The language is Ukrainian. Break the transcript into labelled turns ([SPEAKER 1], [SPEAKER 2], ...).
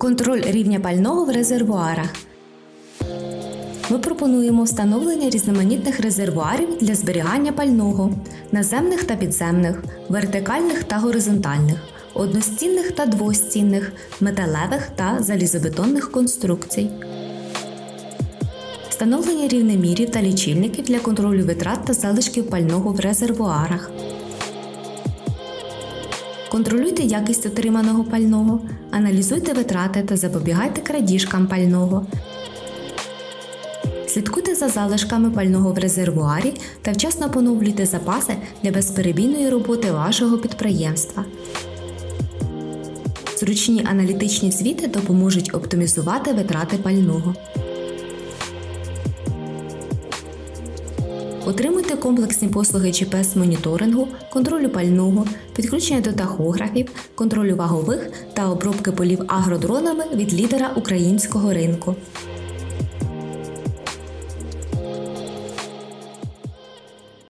[SPEAKER 1] Контроль рівня пального в резервуарах. Ми пропонуємо встановлення різноманітних резервуарів для зберігання пального, наземних та підземних, вертикальних та горизонтальних, одностінних та двостінних, металевих та залізобетонних конструкцій. Встановлення рівнемірів та лічильників для контролю витрат та залишків пального в резервуарах. Контролюйте якість отриманого пального, аналізуйте витрати та запобігайте крадіжкам пального. Слідкуйте за залишками пального в резервуарі та вчасно поновлюйте запаси для безперебійної роботи вашого підприємства. Зручні аналітичні звіти допоможуть оптимізувати витрати пального. Отримуйте комплексні послуги GPS-моніторингу, контролю пального, підключення до тахографів, контролю вагових та обробки полів агродронами від лідера українського ринку.